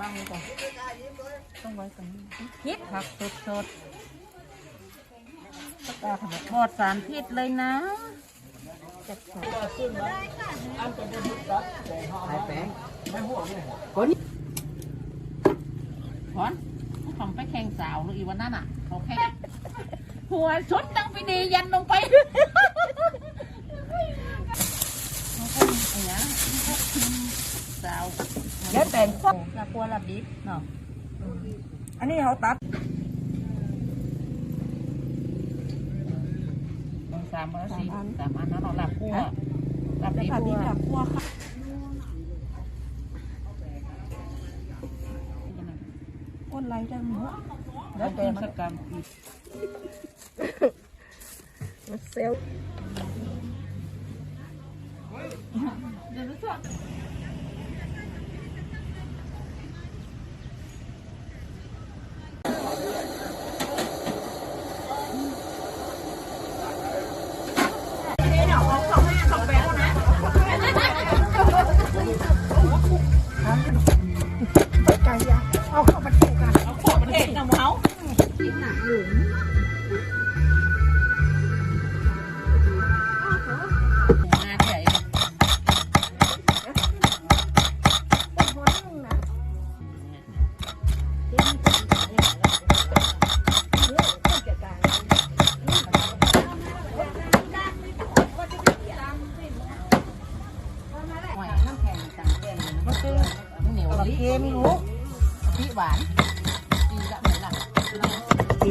บ้างก่อนต้องไว้ตรงนี้คิดผักสดสดตาขนมทอดสารพิษเลยนะจัดสรรขอนของไปแข่งสาวหรืออีวันนั้นอะเขาแข่งหัวชุดตั้งไปดียันลงไปเขาแข่งอะไรนะสาว แล้วแต่งฟักลาปัวลาบิบเนาะอันนี้เขาตัดสามอันสี่สามอันนั้นเราลาปัวลาแต่บิบผัดนี้แบบคั่วค่ะก้นไรจังหมูแล้วแต่มันกรรมมันเซลล์ไก่ เอาเข้ามาเทกันเอาขวดประเทศนำเขางานใหญ่หน้ำแข็งต่างแกงมันคือมันเหนียวโอลิเคไม่รู้พี่หวานดีละ เหมือนละอี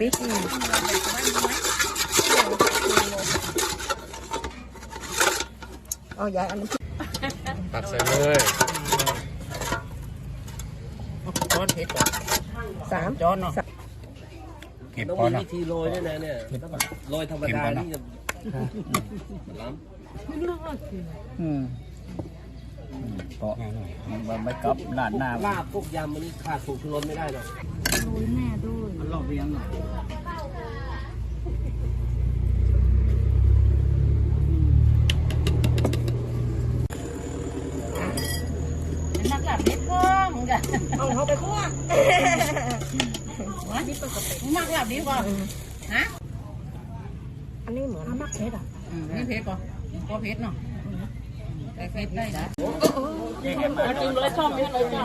ปิ๊กเอายายอันนี้ตักใส่เลยจอนเพชรก่อนสามจอนเนาะเก็บต้องก่อนมีนะวิธีโรยด้วยนะเนี่ยโรยธรรมดานี่จะล้อืมเกาะมันไม่กลับหลาดหน้าำลาบพวกยำมันนี่ขาดสูตรชูรสไม่ได้หรอกมัน รอบเรียงหน่อยนักหลับนิดพิ่มกันเอาเขาไปคั่วนักหลับนิดก่อนฮะอันนี้เหมือนมักเทศอะนี่เพชรก่อนก็เพชรเนาะแต่เพชรได้นะมาจริงเลยชอบเยอะเลยจ้ะ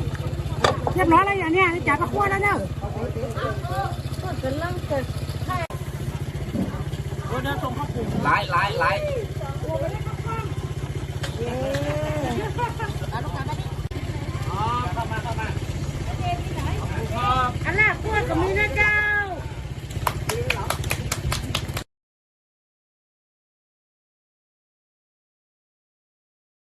เรียบร้อยแล้วอย่างเนี้ยจ่ายมาคั่วแล้วเนี่ยหลายหลายหลายเ